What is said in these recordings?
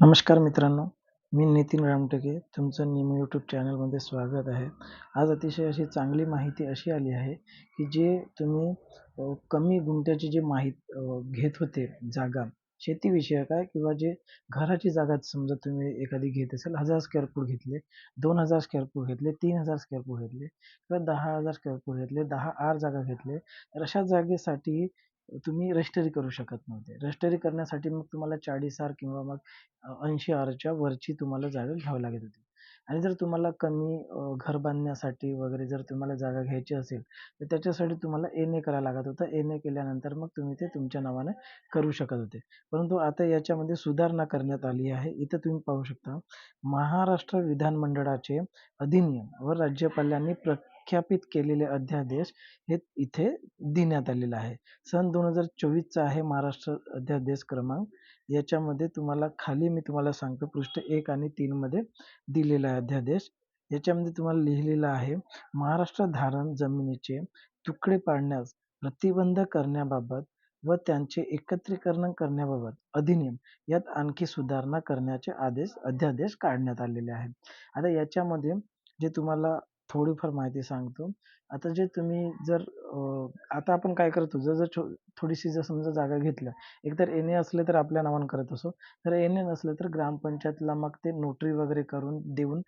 नमस्कार मित्रांनो मी नितीन रामटेके. तुमचं निम यूट्यूब चॅनलमध्ये स्वागत आहे. आज अतिशय अशी चांगली माहिती अशी आली आहे की जे तुम्ही कमी गुंठ्याची जी माहीत घेत होते जागा शेतीविषयक आहे किंवा जे घराची जागा समजा तुम्ही एखादी घेत असेल हजार स्क्वेअर फूट घेतले दोन हजार स्क्वेअर फूट घेतले तीन हजार स्क्वेअर फूट घेतले किंवा दहा हजार स्क्वेअर फूट घेतले दहा आर जागा घेतले तर अशा जागेसाठी तुम्ही रजिस्टरी करू शकत नव्हते. रजिस्टरी करण्यासाठी मग तुम्हाला चाळीस आर किंवा मग ऐंशी आरच्या वरची तुम्हाला जागा घ्यावी लागत होती. आणि जर तुम्हाला कमी घर बांधण्यासाठी वगैरे जर तुम्हाला जागा घ्यायची असेल तर त्याच्यासाठी तुम्हाला एन ए करायला लागत होतं. एन ए केल्यानंतर मग तुम्ही ते तुमच्या नावाने करू शकत होते. परंतु आता याच्यामध्ये सुधारणा करण्यात आली आहे. इथं तुम्ही पाहू शकता महाराष्ट्र विधानमंडळाचे अधिनियम व राज्यपालांनी आख्यापित केलेले अध्यादेश हे इथे देण्यात आलेलं आहे. सन दोन हजार चोवीसचा आहे महाराष्ट्र अध्यादेश क्रमांक. याच्यामध्ये तुम्हाला खाली मी तुम्हाला सांगतो पृष्ठ एक आणि तीनमध्ये दिलेला आहे अध्यादेश. याच्यामध्ये तुम्हाला लिहिलेलं आहे महाराष्ट्र धारण जमिनीचे तुकडे पाडण्यास प्रतिबंध करण्याबाबत व त्यांचे एकत्रीकरण करण्याबाबत अधिनियम यात आणखी सुधारणा करण्याचे आदेश अध्यादेश काढण्यात आलेले आहेत. आता याच्यामध्ये जे तुम्हाला थोडीफार माहिती सांगतो. आता जे तुम्ही जर आता आपण काय करतो जर जर थोडीशी जर समजा जागा घेतल्या एकतर एन ए असले तर आपल्या नावानं करत असो तर एन ए नसलं तर ग्रामपंचायतला मग ते नोटरी वगैरे करून देऊन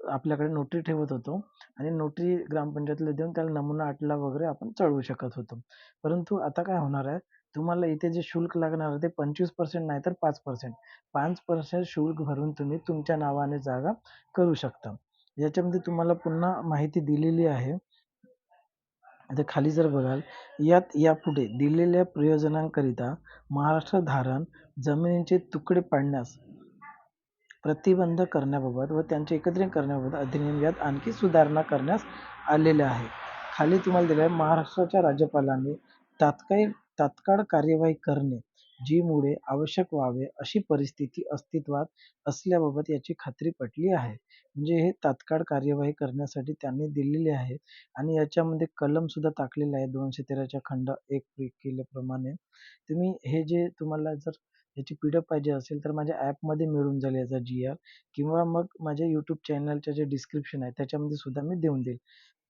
आपल्याकडे नोटरी ठेवत होतो आणि नोटरी ग्रामपंचायतला देऊन त्याला नमुना आटला वगैरे आपण चढवू शकत होतो. परंतु आता काय होणार आहे तुम्हाला इथे जे शुल्क लागणार आहे ते पंचवीस पर्सेंट नाही तर पाच पर्सेंट. पाच पर्सेंट शुल्क भरून तुम्ही तुमच्या नावाने जागा करू शकता. याच्यामध्ये तुम्हाला पुन्हा माहिती दिलेली आहे. आता खाली जर बघाल यात यापुढे दिलेल्या प्रयोजनांकरिता महाराष्ट्र धारण जमिनीचे तुकडे पाडण्यास प्रतिबंध करण्याबाबत व त्यांचे एकत्रित करण्याबाबत अधिनियम यात आणखी सुधारणा करण्यास आलेल्या आहे. खाली तुम्हाला दिलं आहे महाराष्ट्राच्या राज्यपालांनी तात्काळ तात्काळ कार्यवाही करणे जीमुळे आवश्यक व्हावे अशी परिस्थिती अस्तित्वात असल्याबाबत याची खात्री पटली आहे. म्हणजे हे तात्काळ कार्यवाही करण्यासाठी त्यांनी दिलेली आहे आणि याच्यामध्ये कलम सुद्धा टाकलेला आहे दोनशे तेराच्या खंड एक केल्याप्रमाणे. तुम्ही हे जे तुम्हाला जर याची पी डी एफ पाहिजे असेल तर माझ्या ॲपमध्ये मिळून जाईल याचा जी आर किंवा मग माझ्या यूट्यूब चॅनलच्या जे डिस्क्रिप्शन आहे त्याच्यामध्ये सुद्धा मी देऊन देईल.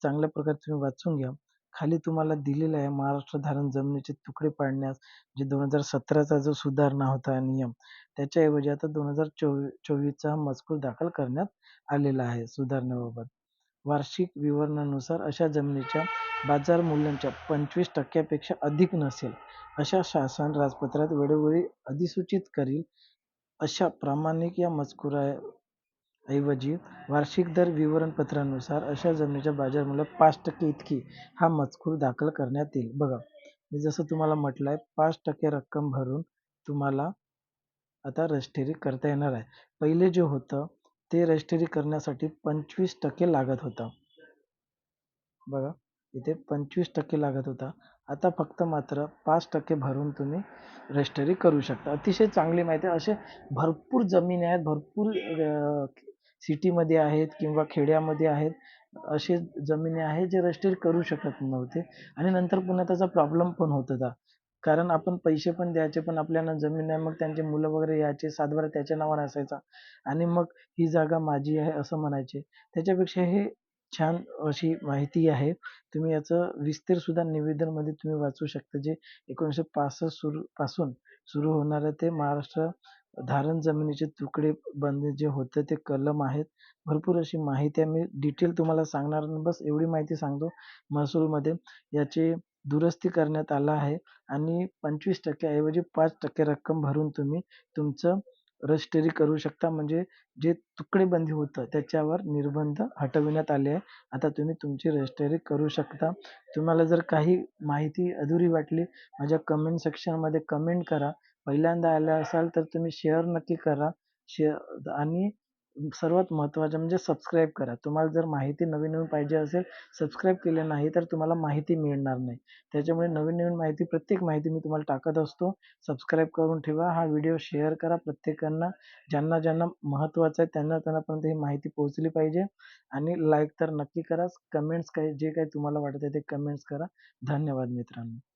चांगल्या प्रकारे तुम्ही वाचून घ्या. खाली तुम्हाला दिलेलं आहे महाराष्ट्र धारण जमिनीचे तुकडे पाडण्यास जे दोन हजार सतराचा जो सुधारणा होता नियम त्याच्याऐवजी आता दोन हजार चोवी चोवीसचा मजकूर दाखल करण्यात आलेला आहे सुधारणेबाबत. वार्षिक विवरणानुसार अशा जमिनीच्या बाजार मूल्यांच्या पंचवीस टक्क्यापेक्षा अधिक नसेल अशा शासन राजपत्रात वेळोवेळी अधिसूचित करील अशा प्रामाणिक या मजकुरा ऐवजी वार्षिक दर विवरणपत्रानुसार अशा जमिनीच्या बाजारमूल्य पाच टक्के इतकी हा मजकूर दाखल करण्यात येईल. बघा मी जसं तुम्हाला म्हटलं आहे पाच टक्के रक्कम भरून तुम्हाला आता रजिस्ट्री करता येणार आहे. पहिले जे होतं ते रजिस्ट्री करण्यासाठी पंचवीस टक्के लागत होतं. बघा इथे पंचवीस टक्के लागत होता. आता फक्त मात्र पाच टक्के भरून तुम्ही रजिस्ट्री करू शकता. अतिशय चांगली माहिती असे भरपूर जमिनी आहेत भरपूर सिटीमध्ये आहेत किंवा खेड्यामध्ये आहेत असे जमिनी आहेत जे रजिस्टर करू शकत नव्हते. आणि नंतर पुन्हा त्याचा प्रॉब्लेम पण होत होता. कारण आपण पैसे पण द्यायचे पण आपल्याला जमीन नाही. मग त्यांचे मुलं वगैरे यायचे सातबारा त्याच्या नावावर असायचा. आणि मग ही जागा माझी आहे असं म्हणायचे. त्याच्यापेक्षा हे छान अशी माहिती आहे. तुम्ही याचं विस्तारसुद्धा निवेदनमध्ये तुम्ही वाचू शकता. जे एकोणीसशे पासष्ट सुरू पासून सुरू होणारं ते महाराष्ट्र धारण जमिनीचे तुकडे बंद जे होतं ते कलम आहेत. भरपूर अशी माहिती आहे. मी डिटेल तुम्हाला सांगणार नाही. बस एवढी माहिती सांगतो. महसूलमध्ये याची दुरुस्ती करण्यात आला आहे आणि पंचवीस टक्क्याऐवजी पाच टक्के रक्कम भरून तुम्ही तुमचं रजिस्टरी करू शकता. म्हणजे जे तुकडेबंदी होतं त्याच्यावर निर्बंध हटविण्यात आले आहे. आता तुम्ही तुमची रजिस्टरी करू शकता. तुम्हाला जर काही माहिती अधुरी वाटली माझ्या कमेंट सेक्शनमध्ये कमेंट करा. पहिल्यांदा आला असाल तर तुम्ही शेअर नक्की करा. शेअर आणि सर्वात महत्त्वाचं म्हणजे सबस्क्राईब करा. तुम्हाला जर माहिती नवीन नवीन पाहिजे असेल सबस्क्राईब केले नाही तर तुम्हाला माहिती मिळणार नाही. त्याच्यामुळे नवीन नवीन माहिती प्रत्येक माहिती मी तुम्हाला टाकत असतो. सबस्क्राईब करून ठेवा. हा व्हिडिओ शेअर करा प्रत्येकांना. ज्यांना ज्यांना महत्त्वाचं आहे त्यांना त्यांनापर्यंत ही माहिती पोहोचली पाहिजे. आणि लाईक तर नक्की करा. कमेंट्स काही जे काही तुम्हाला वाटत आहे ते कमेंट्स करा. धन्यवाद मित्रांनो.